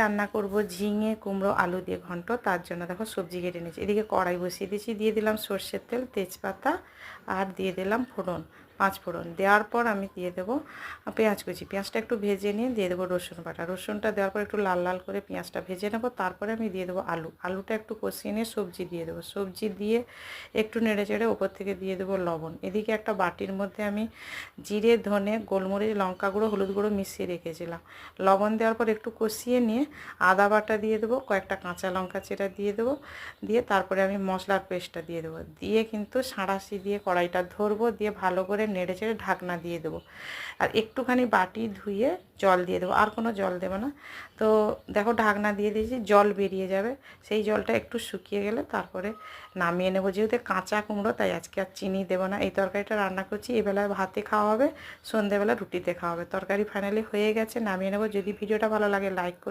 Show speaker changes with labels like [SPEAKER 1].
[SPEAKER 1] রান্না করব ঝিঙে, কুমড়ো, আলু দিয়ে ঘন্ট, তার জন্য দেখো সবজি কেটে নিয়েছি। এদিকে কড়াই বসিয়ে দিয়েছি, দিয়ে দিলাম সর্ষের তেল, তেজপাতা আর দিয়ে দিলাম ফোড়ন। পাঁচ ফোড়ন। দেওয়ার পর আমি দিয়ে দেবো পেঁয়াজ কুচি। পেঁয়াজটা একটু ভেজে নিয়ে দিয়ে দেবো রসুন বাটা। রসুনটা দেওয়ার পর একটু লাল লাল করে পেঁয়াজটা ভেজে নেব। তারপরে আমি দিয়ে দেবো আলু। আলুটা একটু কষিয়ে নিয়ে সবজি দিয়ে দেবো। সবজি দিয়ে একটু নেড়ে চেড়ে ওপর থেকে দিয়ে দেবো লবণ। এদিকে একটা বাটির মধ্যে আমি জিরে, ধনে, গোলমরিচ, লঙ্কা গুঁড়ো, হলুদ গুঁড়ো মিশিয়ে রেখেছিলাম। লবণ দেওয়ার পর একটু কষিয়ে নিয়ে আদা বাটা দিয়ে দেবো, কয়েকটা কাঁচা লঙ্কা চেরা দিয়ে দেবো। দিয়ে তারপরে আমি মশলার পেস্টটা দিয়ে দেবো। দিয়ে কিন্তু সাঁড়াশি দিয়ে কড়াইটা ধরবো। দিয়ে ভালো করে নেড়ে চেড়ে ঢাকনা দিয়ে দেবো। আর একটুখানি বাটি ধুয়ে জল দিয়ে দেবো। আর কোনো জল দেবো না। তো দেখো ঢাকনা দিয়ে দিয়েছি, জল বেরিয়ে যাবে। সেই জলটা একটু শুকিয়ে গেলে তারপরে নামিয়ে নেব। যেহেতু কাঁচা কুমড়ো, তাই আজকে আর চিনি দেবো না। এই তরকারিটা রান্না করছি, এবেলায় ভাতে খাওয়া হবে সন্ধেবেলা রুটিতে খাওয়া হবে। তরকারি ফাইনালি হয়ে গেছে, নামিয়ে নেব। যদি ভিডিওটা ভালো লাগে লাইক করে।